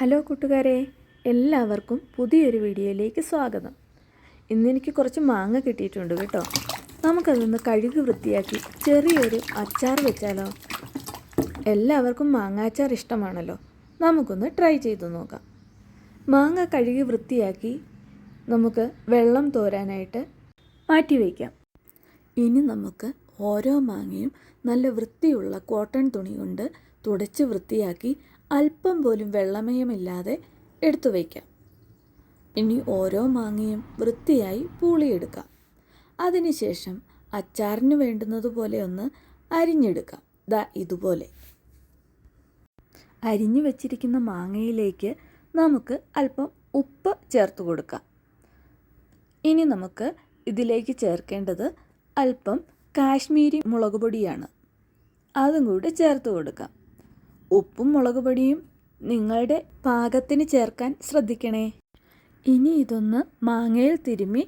Hello കൂട്ടുകാരെ എല്ലാവർക്കും പുതിയൊരു വീഡിയോയിലേക്ക് സ്വാഗതം. ഇന്നെനിക്ക് കുറച്ച് മാങ്ങ കിട്ടിയിട്ടുണ്ട് കേട്ടോ. നമുക്കതൊന്ന് കഴുകി വൃത്തിയാക്കി ചെറിയൊരു അച്ചാർ വെച്ചാലോ? എല്ലാവർക്കും മാങ്ങ അച്ചാർ ഇഷ്ടമാണല്ലോ. നമുക്കൊന്ന് ട്രൈ ചെയ്ത് നോക്കാം. മാങ്ങ കഴുകി വൃത്തിയാക്കി നമുക്ക് വെള്ളം തോരാനായിട്ട് മാറ്റി വയ്ക്കാം. ഇനി നമുക്ക് ഓരോ മാങ്ങയും നല്ല വൃത്തിയുള്ള കോട്ടൺ തുണി കൊണ്ട് തുടച്ച് വൃത്തിയാക്കി അല്പം പോലും വെള്ളമയമില്ലാതെ എടുത്തു വയ്ക്കാം. ഇനി ഓരോ മാങ്ങയും വൃത്തിയായി പൂളിയെടുക്കാം. അതിനുശേഷം അച്ചാറിന് വേണ്ടുന്നതുപോലെ ഒന്ന് അരിഞ്ഞെടുക്കാം. ദാ ഇതുപോലെ. അരിഞ്ഞു വച്ചിരിക്കുന്ന മാങ്ങയിലേക്ക് നമുക്ക് അല്പം ഉപ്പ് ചേർത്ത് കൊടുക്കാം. ഇനി നമുക്ക് ഇതിലേക്ക് ചേർക്കേണ്ടത് അല്പം കാശ്മീരി മുളക് പൊടിയാണ്. അതും കൂടി ചേർത്ത് കൊടുക്കാം. ഉപ്പും മുളക് പൊടിയും നിങ്ങളുടെ പാകത്തിന് ചേർക്കാൻ ശ്രദ്ധിക്കണേ. ഇനി ഇതൊന്ന് മാങ്ങയിൽ തിരുമ്മി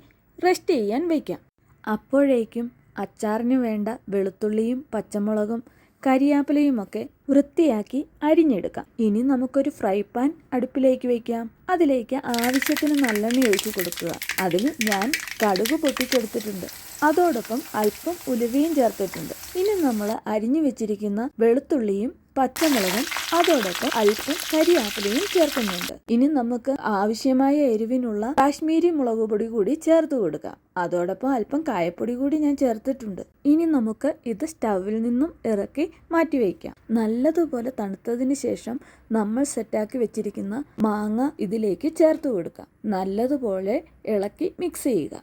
റെസ്റ്റ് ചെയ്യാൻ വയ്ക്കാം അപ്പോഴേക്കും അച്ചാറിന് വേണ്ട വെളുത്തുള്ളിയും പച്ചമുളകും കരിയാപ്പിലയുമൊക്കെ വൃത്തിയാക്കി അരിഞ്ഞെടുക്കാം. ഇനി നമുക്കൊരു ഫ്രൈ പാൻ അടുപ്പിലേക്ക് വയ്ക്കാം അതിലേക്ക് ആവശ്യത്തിന് നല്ലെണ്ണ ഒഴിച്ചു കൊടുക്കുക. അതിൽ ഞാൻ കടുക് പൊട്ടിച്ചെടുത്തിട്ടുണ്ട്. അതോടൊപ്പം അല്പം ഉലുവയും ചേർത്തിട്ടുണ്ട്. ഇനി നമ്മൾ അരിഞ്ഞു വെച്ചിരിക്കുന്ന വെളുത്തുള്ളിയും പച്ചമുളകും അതോടൊപ്പം അല്പം കരിയാപ്പിലയും ചേർക്കുന്നുണ്ട്. ഇനി നമുക്ക് ആവശ്യമായ എരിവിനുള്ള കാശ്മീരി മുളക് പൊടി കൂടി ചേർത്ത് കൊടുക്കാം. അതോടൊപ്പം അല്പം കായപ്പൊടി കൂടി ഞാൻ ചേർത്തിട്ടുണ്ട്. ഇനി നമുക്ക് ഇത് സ്റ്റവിൽ നിന്നും ഇറക്കി മാറ്റി വയ്ക്കാം. നല്ലതുപോലെ തണുത്തതിന് ശേഷം നമ്മൾ സെറ്റാക്കി വെച്ചിരിക്കുന്ന മാങ്ങ ഇതിലേക്ക് ചേർത്ത് കൊടുക്കാം. നല്ലതുപോലെ ഇളക്കി മിക്സ് ചെയ്യുക.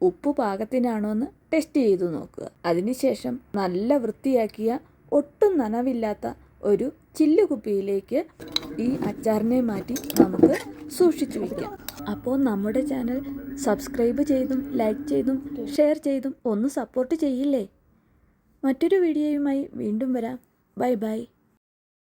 ഉപ്പ് പാകത്തിനാണോ എന്ന് ടെസ്റ്റ് ചെയ്തു നോക്കുക. അതിനുശേഷം നല്ല വൃത്തിയാക്കിയ ഒട്ടും നനവില്ലാത്ത ഒരു ചില്ലുകുപ്പിയിലേക്ക് ഈ അച്ചാറിനെ മാറ്റി നമുക്ക് സൂക്ഷിച്ചു വയ്ക്കാം അപ്പോൾ നമ്മുടെ ചാനൽ സബ്സ്ക്രൈബ് ചെയ്തും ലൈക്ക് ചെയ്തും ഷെയർ ചെയ്തും ഒന്ന് സപ്പോർട്ട് ചെയ്യില്ലേ? മറ്റൊരു വീഡിയോയുമായി വീണ്ടും വരാം. Bye bye.